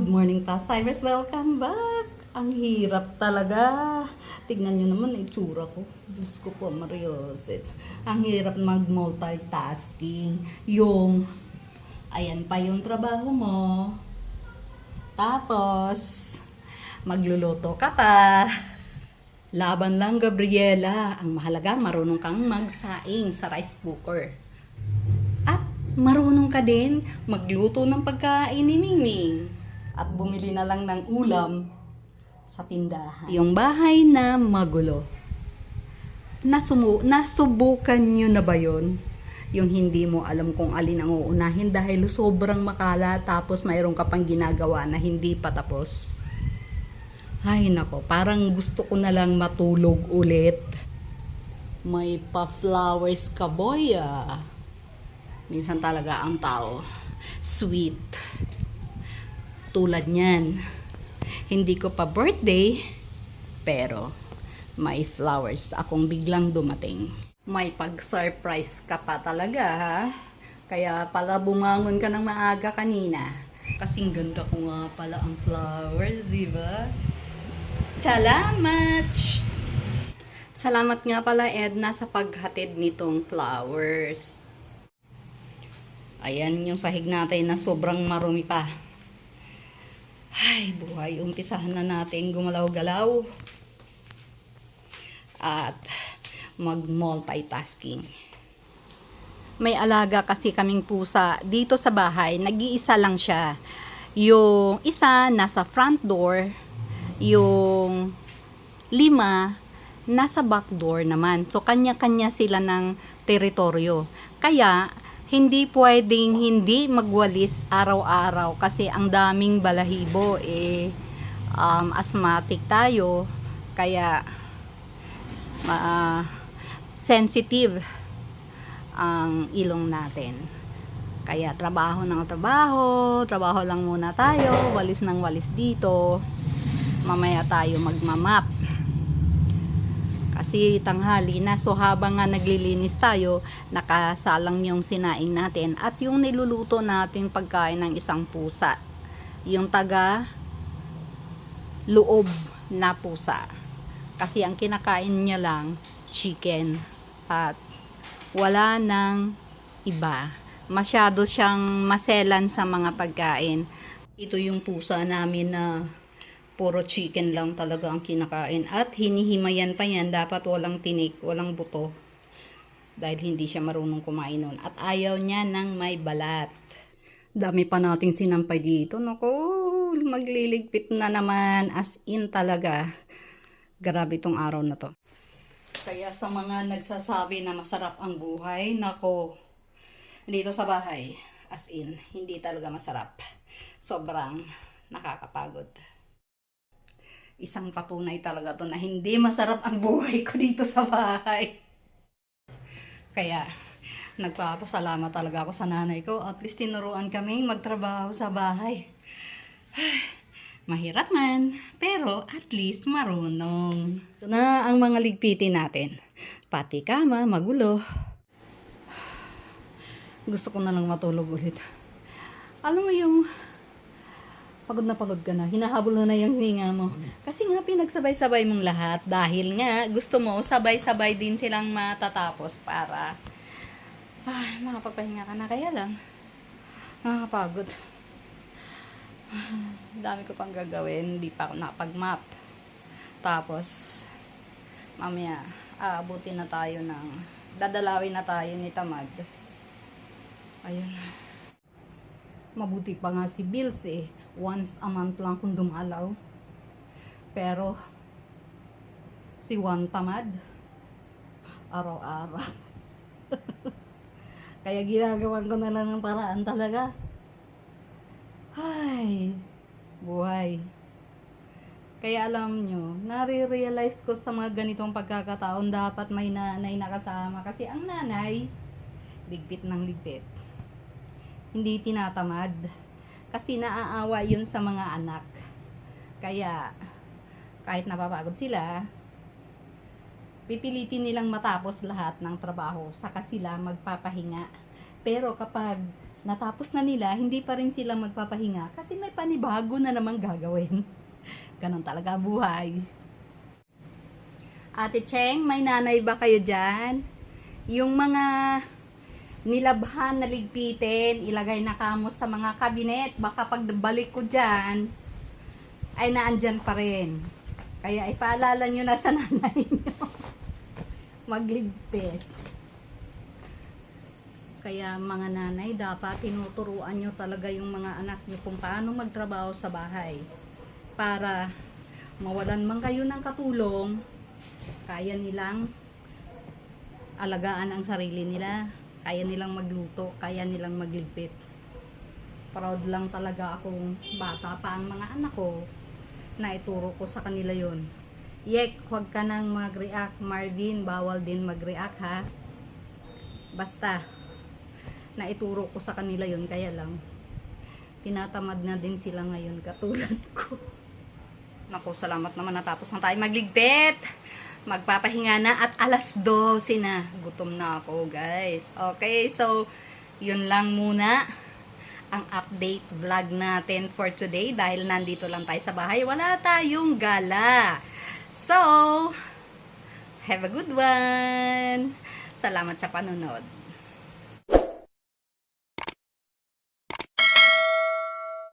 Good morning, Pasttimers. Welcome back. Ang hirap talaga. Tignan nyo naman ang itsura ko. Diyos ko po, Mariosep. Ang hirap mag-multitasking. Yung, ayan pa yung trabaho mo. Tapos, magluluto ka pa. Laban lang, Gabriela. Ang mahalaga, marunong kang magsaing sa rice cooker. At marunong ka din magluto ng pagkain ni Mingming. At bumili na lang ng ulam sa tindahan. Yung bahay na magulo. Nasumu nasubukan nyo na ba yon? Yung hindi mo alam kung alin ang uunahin dahil sobrang makala tapos mayroon ka pang ginagawa na hindi pa tapos. Ay nako, parang gusto ko na lang matulog ulit. May pa-flowers ka boy ah. Minsan talaga ang tao, sweet. Tulad niyan. Hindi ko pa birthday, pero may flowers akong biglang dumating. May pag-surprise ka pa talaga, ha? Kaya pala bumangon ka ng maaga kanina. Kasing ganda ko nga pala ang flowers, di ba? Salamat! Salamat nga pala Edna sa paghatid nitong flowers. Ayan yung sahig natin na sobrang marumi pa. Ay, buhay. Umpisahan na natin gumalaw-galaw. At mag-multitasking. May alaga kasi kaming pusa dito sa bahay. Nag-iisa lang siya. Yung isa nasa front door. Yung lima nasa back door naman. So, kanya-kanya sila ng teritoryo. Kaya, hindi pwedeng hindi magwalis araw-araw kasi ang daming balahibo eh um, asthmatic tayo. Kaya ma sensitive ang ilong natin. Kaya trabaho ng trabaho trabaho lang muna tayo walis ng walis dito. Mamaya tayo magmamap kasi tanghali na. So habang nga naglilinis tayo, nakasalang yung sinaing natin at yung niluluto natin pagkain ng isang pusa. Yung taga loob na pusa. Kasi ang kinakain niya lang chicken at wala nang iba. Masyado siyang maselan sa mga pagkain. Ito yung pusa namin na puro chicken lang talaga ang kinakain. At hinihimayan pa yan, dapat walang tinik, walang buto. Dahil hindi siya marunong kumain nun. At ayaw niya ng may balat. Dami pa nating sinampay dito. Naku, magliligpit na naman. As in talaga. Grabe itong araw na to. Kaya sa mga nagsasabi na masarap ang buhay, nako, dito sa bahay, as in, hindi talaga masarap. Sobrang nakakapagod isang patunay talaga to na hindi masarap ang buhay ko dito sa bahay. Kaya, nagpapasalamat talaga ako sa nanay ko. At least tinuruan kaming magtrabaho sa bahay. Mahirap man, pero at least marunong. Ito na ang mga ligpitin natin. Pati kama, magulo. Gusto ko na lang matulog ulit. Alam mo yung pagod na pagod ka na, hinahabol mo na yung hininga mo. Kasi nga pinagsabay-sabay mong lahat dahil nga gusto mo sabay-sabay din silang matatapos para ay, makapagpahinga ka na. Kaya lang, nakakapagod. Dami ko pang gagawin, hindi pa ako nakapag-map. Tapos, mamaya, aabutin na tayo ng, dadalawin na tayo ni Tamad. Ayun. Mabuti pa nga si Bills eh once a month lang kung dumalaw. Pero, si Juan Tamad, araw-araw. Kaya ginagawan ko na lang ng paraan talaga. Ay, buhay. Kaya alam nyo, nare-realize ko sa mga ganitong pagkakataon dapat may nanay na kasama. Kasi ang nanay, ligpit ng ligpit. Hindi tinatamad kasi naaawa yun sa mga anak. Kaya, kahit napapagod sila, pipilitin nilang matapos lahat ng trabaho, saka sila magpapahinga. Pero kapag natapos na nila, hindi pa rin sila magpapahinga kasi may panibago na namang gagawin. Ganon talaga buhay. Ate Cheng, may nanay ba kayo dyan? Yung mga nilabhan na ligpitin, ilagay na kamo sa mga kabinet, baka pagbalik ko dyan, ay naandyan pa rin. Kaya ipaalala nyo na sa nanay nyo. Magligpit. Kaya mga nanay, dapat tinuturuan nyo talaga yung mga anak nyo kung paano magtrabaho sa bahay. Para mawalan man kayo ng katulong, kaya nilang alagaan ang sarili nila. Kaya nilang magluto, kaya nilang magligpit. Proud lang talaga akong bata pa ang mga anak ko na ituro ko sa kanila yon. Yek, huwag ka nang mag-react. Marvin, bawal din mag-react ha. Basta, na ituro ko sa kanila yon kaya lang tinatamad na din sila ngayon katulad ko Naku, salamat naman natapos na tayo magligpit magpapahinga na at alas 12 na. Gutom na ako guys. Okay so yun lang muna ang update vlog natin for today. Dahil nandito lang tayo sa bahay wala tayong gala. So have a good one. Salamat sa panonood